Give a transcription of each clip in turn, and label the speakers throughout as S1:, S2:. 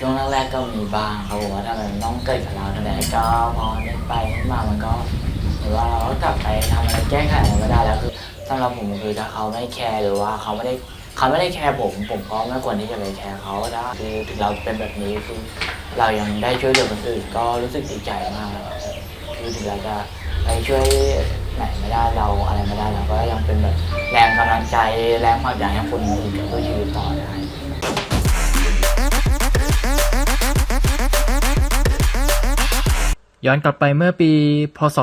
S1: ช่วงแรกๆก็มีบ้างครับผมว่าถ้ามันต้องเกิดกับเราแต่ก็พอเนึกไปเนึกมามันก็หรือว่าเราก็กลับไปทำอะไรแก้ไขมันไม่ได้แล้วคือสำหรับผมคือถ้าเขาไม่แคร์หรือว่าเขาไม่ได้เขาไม่ได้แคร์ผมผมก็ไม่ควรที่จะไปแคร์เขาได้คือถึงเราเป็นแบบนี้คือเรายังได้ช่วยเหลือคนอื่นก็รู้สึกดีใจมากคือถึงเราจะไปช่วยไหนไม่ได้เราอะไรไม่ได้เราก็ยังเป็นแบบแรงกำลังใจแรงผลักดันให้คนอื่นกับชีวิตต่อได้
S2: ย้อนกลับไปเมื่อปี พศ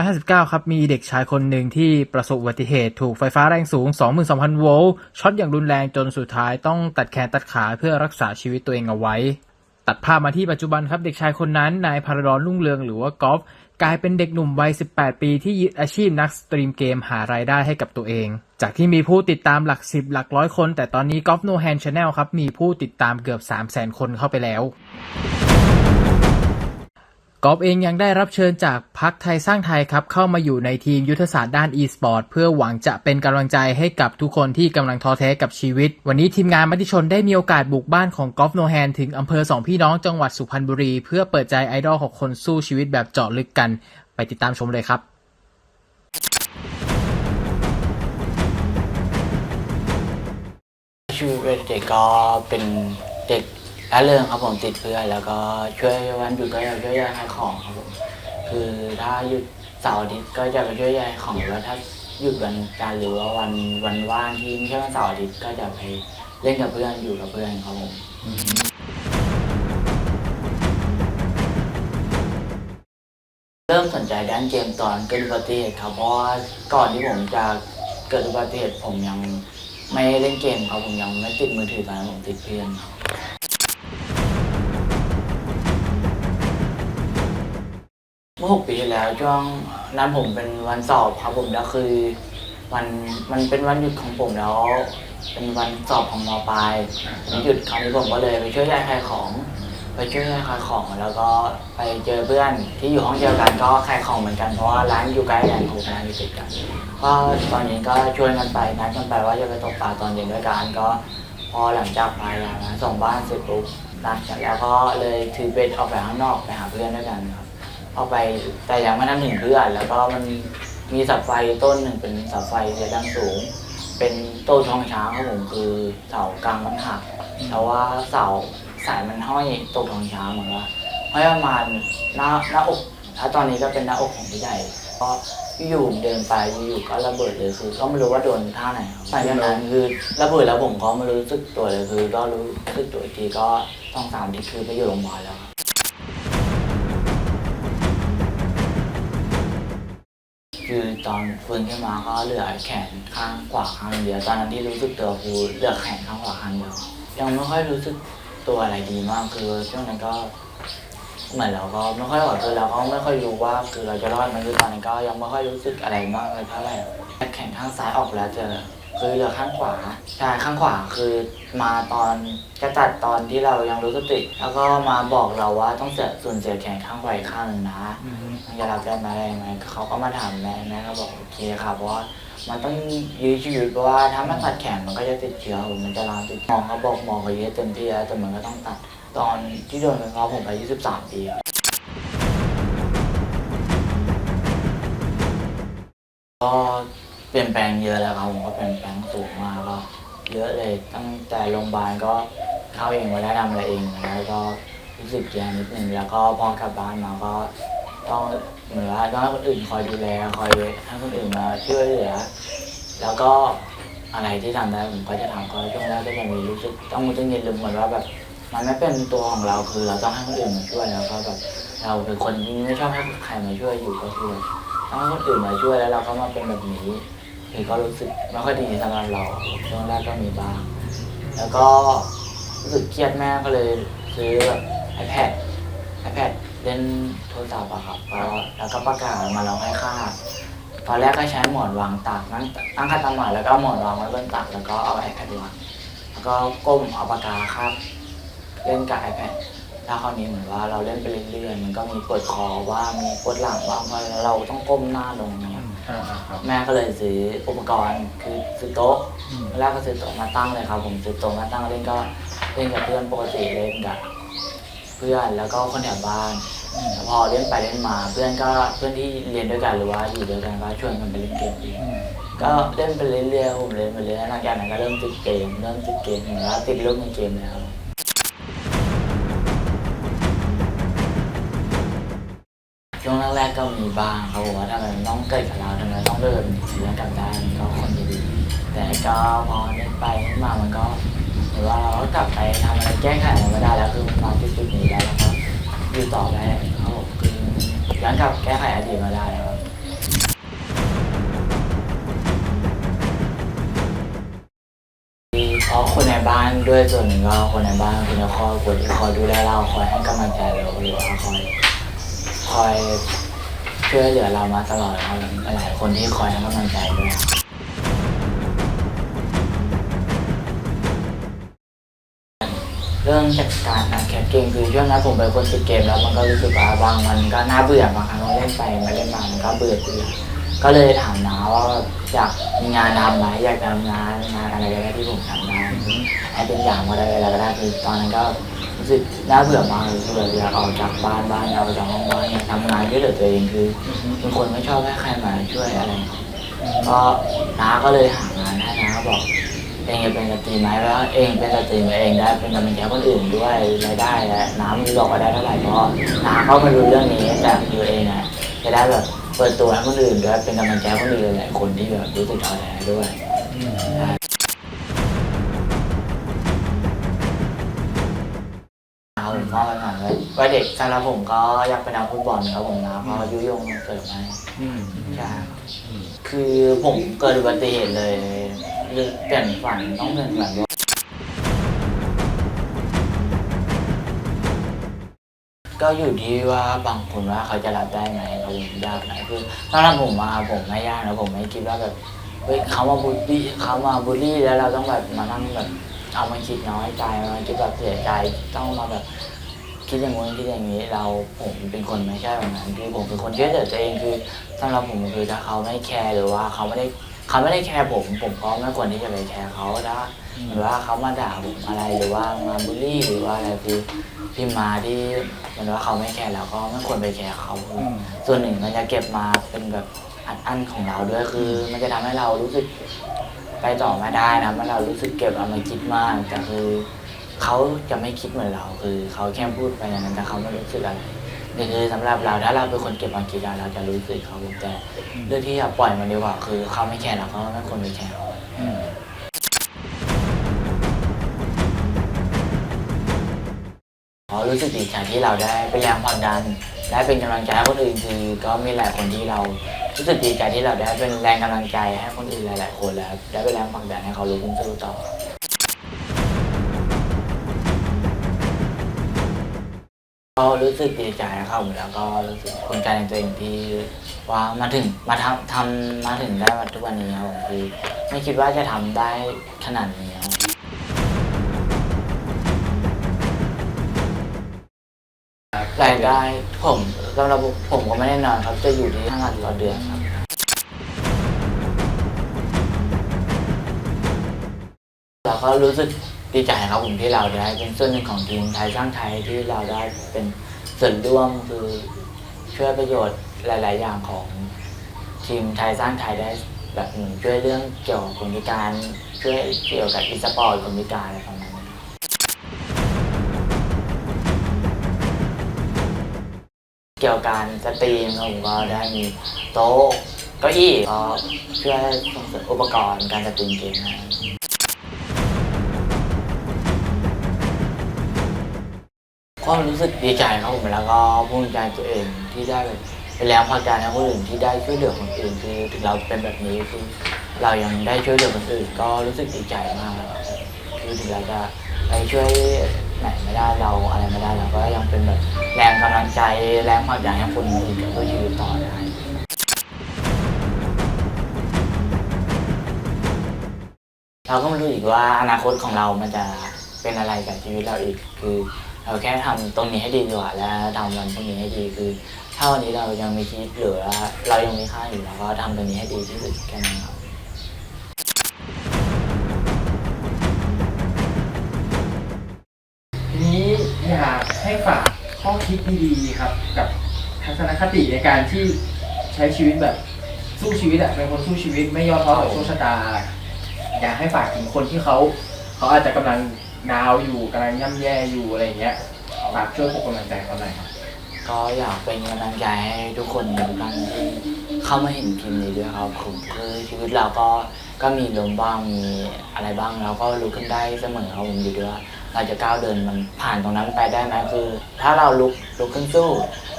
S2: 2559 ครับ มีเด็กชายคนหนึ่งที่ประสบอุบัติเหตุถูกไฟฟ้าแรงสูง 22,000 โวลต์ช็อตอย่างรุนแรงจนสุดท้ายต้องตัดแขนตัดขาเพื่อรักษาชีวิตตัวเองเอาไว้ ตัดภาพมาที่ปัจจุบันครับเด็กชายคนนั้นนายพาราดอนรุ่งเรืองหรือว่ากอล์ฟกลายเป็นเด็กหนุ่มวัย 18 ปีที่ยึดอาชีพนักสตรีมเกมหารายได้ให้กับตัวเอง จากที่มีผู้ติดตามหลัก 10 หลักร้อยคน แต่ตอนนี้กอล์ฟโนแฮนชาแนลครับมีผู้ติดตามเกือบ 300,000 คนเข้าไปแล้ว กอล์ฟเองยังได้รับเชิญจากพักไทยสร้างไทยครับ เข้ามาอยู่ในทีมยุทธศาสตร์ด้าน e-sport เพื่อหวังจะเป็นกำลังใจให้กับทุกคนที่กำลังท้อแท้กับชีวิต วันนี้ทีมงานมติชนได้มีโอกาสบุกบ้านของกอล์ฟโนแฮนถึงอำเภอสองพี่น้องจังหวัดสุพรรณบุรี เพื่อเปิดใจไอดอลของคนสู้ชีวิตแบบเจาะลึกกัน ไปติดตามชมเลยครับ
S1: ชีวิตเป็นเด็กก็เป็นเด็ก ร่าเริงครับผมติดเพื่อนแล้วก็ช่วยวันหยุดก็จะช่วยยายขายของครับผมคือถ้าหยุดเสาร์อาทิตย์ก็จะไปช่วยยายของแล้วถ้าหยุดวันจันทร์หรือว่าวันวันว่างที่ไม่ใช่วันเสาร์อาทิตย์ก็จะไปเล่นกับเพื่อนอยู่กับเพื่อนครับผมเริ่มสนใจด้านเกมตอนเกิดอุบัติเหตุครับเพราะว่าก่อนที่ผมจะเกิดอุบัติเหตุผมยังไม่เล่นเกมครับผมยังไม่ติดมือถือตอนนั้นผมติดเพื่อนครับ เมื่อหกปีที่แล้วช่วงนั้นผมเป็นวันสอบครับผมแล้วคือวันมันเป็นวันหยุดของผมแล้วเป็นวันสอบของมปลายผมหยุดคราวนี้ผมก็เลยไปช่วยยายขายของ ไปช่วยยายขายของแล้วก็ไปเจอเพื่อนที่อยู่ห้องเดียวกันก็ขายของเหมือนกันเพราะว่าร้านอยู่ใกล้กันถูกร้านอยู่ติดกันก็ตอนนี้ก็ชวนกันไปนัดกันไปว่าจะไปตกปลาตอนเย็นด้วยกันก็พอหลังจากไปแล้วนะส่งบ้านเสร็จปุ๊บนัดกันแล้วก็เลยถือเบ็ดออกไปข้างนอกไปหาเพื่อนด้วยกันครับ ออกไปแต่ยังไม่ทันถึงเพื่อนแล้วก็มันมีเสาไฟต้นหนึ่งเป็นเสาไฟเสียดังสูง เป็นต้นทองช้างครับผมคือเสากลางมันหักแต่ว่าเสาสายมันห้อยตกทองช้างเหมือนว่าห้อยประมาณหน้าหน้าอกถ้าตอนนี้ก็เป็นหน้าอกของพี่ใหญ่ก็อยู่เดินไปอยู่ก็ระเบิดเลยคือก็ไม่รู้ว่าโดนท่าไหนครับหลังจากนั้นคือระเบิดแล้วผมก็ไม่รู้สึกตัวเลยคือ ก็รู้สึกตัวอีกทีก็ต้องสามที่คือไปอยู่โรงพยาบาลแล้ว คือตอนฟื้นขึ้นมาก็เหลือแขนข้างขวาข้างเดียวตอนนั้นที่รู้สึกตัวคือเหลือแขนข้างขวาข้างเดียวยังไม่ค่อยรู้สึกตัวอะไรดีมากคือช่วงนั้นก็เหมือนเราก็ไม่ค่อยไหวคือเราก็ไม่ค่อยรู้ว่าคือเราจะรอดไหมันคือตอนนั้นก็ยังไม่ค่อยรู้สึกอะไรมากเลยเท่าไหร่แขนข้างซ้ายออกแล้วเจอ คือเหลือข้างขวาใช่ข้างขวาคือมาตอนจะตัดตอนที่เรายังรู้สติ แล้วก็มาบอกเราว่าต้องเสียส่วนเสียแขนข้างขวาอีกข้างหนึ่งนะมันจะรับได้ไหมอะไรไหมเขาก็มาถามแม่แม่ก็บอกโอเคค่ะเพราะว่ามันต้องยื้อชีวิตเพราะว่าถ้ามันตัดแขนมันก็จะติดเชื้อมันจะลามติดหมอเขาบอกหมอเขาเยอะเต็มที่แล้วแต่มันก็ต้องตัดตอนที่โดนไฟฟ้าผมอายุ13ปีครับก็ เปลี่ยนแปลงเยอะแล้วครับผมก็เปลี่ยนแปลงสูงมากก็เยอะเลยตั้งแต่โรงพยาบาลก็เข้าเองไม่ได้ทำอะไรเองแล้วก็รู้สึกแย่นิดหนึ่งแล้วก็พอกลับบ้านมาก็ต้องเหมือนว่าต้องให้คนอื่นคอยดูแลคอยให้คนอื่นมาช่วยเหลือแล้วก็อะไรที่ทำได้ผมก็จะทำก็ช่วงแรกก็จะมีรู้สึกต้องมุดเงินลืมเหมือนว่าแบบมันไม่เป็นตัวของเราคือเราต้องให้คนอื่นมาช่วยแล้วก็แบบเราเป็นคนที่ไม่ชอบให้ใครมาช่วยอยู่ก็คือต้องให้คนอื่นมาช่วยแล้วเราก็มาเป็นแบบนี้ คือก็รู้สึกไม่ค่อยดีสำหรับเราช่วงแรกก็มีบ้าง แล้วก็รู้สึกเครียดแม่ก็เลยซื้อแบบ iPad iPad เล่นโทรศัพท์อะครับก็แล้วก็ประกาศมาลองให้ค่า ตอนแรกก็ใช้หมอนวางตักนั่งตั้งคัตมาดแล้วก็หมอนวางไว้บนตักแล้วก็เอา iPad วางแล้วก็ก้มเอาปากกาครับเล่นกับ iPad ถ้าคราวนี้เหมือนว่าเราเล่นไปเรื่อยๆมันก็มีปวดคอว่ามีปวดหลังบ้างเพราะเราต้องก้มหน้าลงเนี่ย แม่ก็เลยซื้ออุปกรณ์คือซื้อโต๊ะแรกก็ซื้อโต๊ะมาตั้งเลยครับ ผมซื้อโต๊ะมาตั้งเล่นก็เล่นกับเพื่อนปกติเล่นกับเพื่อนแล้วก็คนแถวบ้านแล้วพอเล่นไปเล่นมา เพื่อนก็เพื่อนที่เรียนด้วยกันหรือว่าอยู่ด้วยกันก็ชวนกันไปเล่นเกมอีกก็เล่นไปเรื่อยๆผมเล่นไปเรื่อยๆหลังจากนั้นก็เริ่มติดเกมเริ่มติดเกมเหมือนว่าติดเรื่องในเกมแล้ว ช่วงแรกๆก็มีบ้างเขาบอกว่าทำไมมันต้องเกิดกับเราทำไมต้องเดินเสียกับได้มันก็คนดีๆแต่ก็พอเล่นไปเล่นมามันก็หรือว่าเราก็กลับไปทำอะไรแก้ไขอะไรไม่ได้แล้วคือมันมาจุดนี้แล้วแล้วก็อยู่ต่อได้เขาบอกคือย้อนกลับแก้ไขอดีตมาได้แล้วครับเพราะคนในบ้านด้วยส่วนหนึ่งก็คนในบ้านคือครอบครัวที่คอยดูแลเราคอยให้กำลังใจเราหรือว่าคอย คอยช่วยเหลือเรามาตลอดครับหลายคนที่คอยให้กำลังใจด้วยเรื่องจัดการนะแคสเกมคือช่วงนั้นผมเป็นคนติดเกมแล้วมันก็รู้สึกว่าบางวันก็น่าเบื่อบางครั้งเราเล่นไปมาเล่นมามันก็เบื่อเบื่อก็เลยถามน้าว่าอยากมีงานทำไหมอยากทำงานงานอะไรก็ได้ที่ผมทำได้ให้เป็นอย่างก็ได้อะไรก็ได้คือตอนนั้นก็ สึกน่าเบื่อมากเลยคือแบบอยากออกจากบ้านบ้านอยากออกจากห้องบ้านอยากทำงานด้วยเหลือตัวเองคือเป็นคนไม่ชอบให้ใครมาช่วยอะไร ก็น้าก็เลยหางานให้น้าบอกเองจะเป็นสตรีไหมแล้วเองเป็นสตรีไหมเองได้เป็นกำลังใจคนอื่นด้วยรายได้และน้ำมีบอกว่าได้เท่าไหร่เพราะน้าเขามารู้เรื่องนี้แต่ตัวเองอะจะได้แบบเปิดตัวให้คนอื่นด้วยเป็นกำลังใจให้คนอื่นหลายคนที่แบบรู้สึกท้อแท้ด้วย เอาผมมอบไปหน่อยเลยว่าเด็กสำหรับผมก็อยากเป็นนักฟุตบอลครับผมนะเพราะยุยงเสริมให้ใช่ครับคือผมเกิดอุบัติเหตุเลยคือเปลี่ยนฝันต้องเปลี่ยนฝันด้วยก็อยู่ที่ว่าบางคนว่าเขาจะรับได้ไหมเขายากไหมคือถ้าผมมาผมไม่ยากนะผมไม่คิดว่าแบบเฮ้ยเขามาบูลลี่เขามาบูลลี่แล้วเราต้องแบบมานั่งแบบเอามาคิดน้อยใจมาคิดแบบเสียใจต้องมาแบบ คิดอย่างงู้นคิดอย่างนี้เราผมเป็นคนไม่ใช่แบบนั้นคือผมเป็นคนเชื่อเหลือตัวเองคือสำหรับผมคือถ้าเขาไม่แคร์หรือว่าเขาไม่ได้เขาไม่ได้แคร์ผมผมก็ไม่ควรที่จะไปแคร์เขาถ้าหรือว่าเขามาด่าผมอะไรหรือว่ามาบูลลี่หรือว่าอะไรคือพิมพ์มาที่เหมือนว่าเขาไม่แคร์เราก็ไม่ควรไปแคร์เขาคือส่วนหนึ่งมันจะเก็บมาเป็นแบบอัดอั้นของเราด้วยคือ มันจะทำให้เรารู้สึกไปต่อไม่ได้นะมันเรารู้สึกเก็บเอามาคิดมากแต่คือ เขาจะไม่คิดเหมือนเรา คือเขาแค่พูดไปอย่างนั้นแต่เขาไม่รู้สึกอะไรนี่คือสำหรับเราถ้าเราเป็นคนเก็บมาคิดอะเราจะรู้สึกเขาแต่เรื่องที่จะปล่อยมันดีกว่าคือเขาไม่แคร์เราเขาไม่ควรไปแคร์เขาเขารู้สึกดีใจที่เราได้เป็นแรงผลักดัน และเป็นกำลังใจให้คนอื่นคือก็มีหลายคนที่เรารู้สึกดีใจที่เราได้เป็นแรงกำลังใจให้คนอื่นหลาย ๆ คนแล้วได้เป็นแรงผลักดันให้เขารู้ขึ้นสู้ต่อ ก็รู้สึกดีใจนะครับแล้วก็รู้สึกภูมิใจในตัวเองที่ว่ามาถึงมาทำทำมาถึงได้มาทุกวันนี้ครับผมคือไม่คิดว่าจะทำได้ขนาดนี้ครับรายได้ผมสำหรับผมก็ไม่แน่นอนครับจะอยู่ที่ห้าพันต่อเดือนครับ เราก็รู้สึก ดีใจครับผมที่เราได้เป็นส่วนหนึ่งของทีมไทยสร้างไทยที่เราได้เป็นส่วนร่วมคือช่วยประโยชน์หลาย ๆ อย่างของทีมไทยสร้างไทยได้แบบช่วยเรื่องเกี่ยวกับคนพิการช่วยเกี่ยวกับอีสปอร์ตคนพิการอะไรประมาณนี้เกี่ยวกับการสตรีมครับผมก็ได้มีโต๊ะเก้าอี้ก็ช่วยส่งเสริมอุปกรณ์การสตรีมเกมให้ ก็รู้สึกดีใจครับผมแล้วก็ภูมิใจตัวเองที่ได้แบบเป็นแรงผลักดันให้คนอื่นที่ได้ช่วยเหลือคนอื่นคือถึงเราเป็นแบบนี้คือเรายังได้ช่วยเหลือคนอื่น ก็รู้สึกดีใจมากครับคือถึงเราจะไปช่วยไหนไม่ได้เราอะไรไม่ได้เราก็ยังเป็นแบบแรงกำลังใจแรงผลักดันให้คนอื่นเพื่อชีวิตต่อได้เราก็ไม่รู้อีกว่าอนาคตของเรามันจะเป็นอะไรกับชีวิตเราอีกคือ เราแค่ทำตรงนี้ให้ดีดีกว่าแล้วทำวันพรุ่งนี้ให้ดีคือ ถ้าวันนี้เรายังมีชีวิตเหลือเรายังมีค่าอยู่เราก็ทำตรงนี้ให้ดีที่สุดแค่นั้นครับ
S2: ทีนี้อยากให้ฝากข้อคิดดีๆครับ กับทัศนคติในการที่ใช้ชีวิตแบบสู้ชีวิตอะเป็นคนสู้ชีวิตไม่ย่อท้อต่อโชคชะตา อยากให้ฝากถึงคนที่เขา เขาอาจจะกำลัง ดาวอยู่กำลังย่ำแย่อยู่อะไรอย่างเงี้ยฝากช่วยปลุกกำลังใจเขาหน่อยครับ
S1: ก็อยากเป็นกำลังใจให้ทุกคนทุกท่านที่เข้ามาเห็นคลิปนี้ด้วยครับผมคือชีวิตเราก็ก็มีลมบ้างมีอะไรบ้างเราก็ลุกขึ้นได้เสมอครับผมอยู่ด้วยว่าเราจะก้าวเดินมันผ่านตรงนั้นไปได้ไหมคือ ถ้าเราลุกลุกขึ้นสู้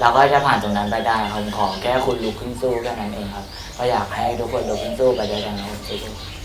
S1: เราก็จะผ่านตรงนั้นไปได้ครับผมขอแค่คุณลุกขึ้นสู้แค่นั้นเองครับก็อยากให้ทุกคนลุกขึ้นสู้ไปด้วยกันครับผมสู้ๆ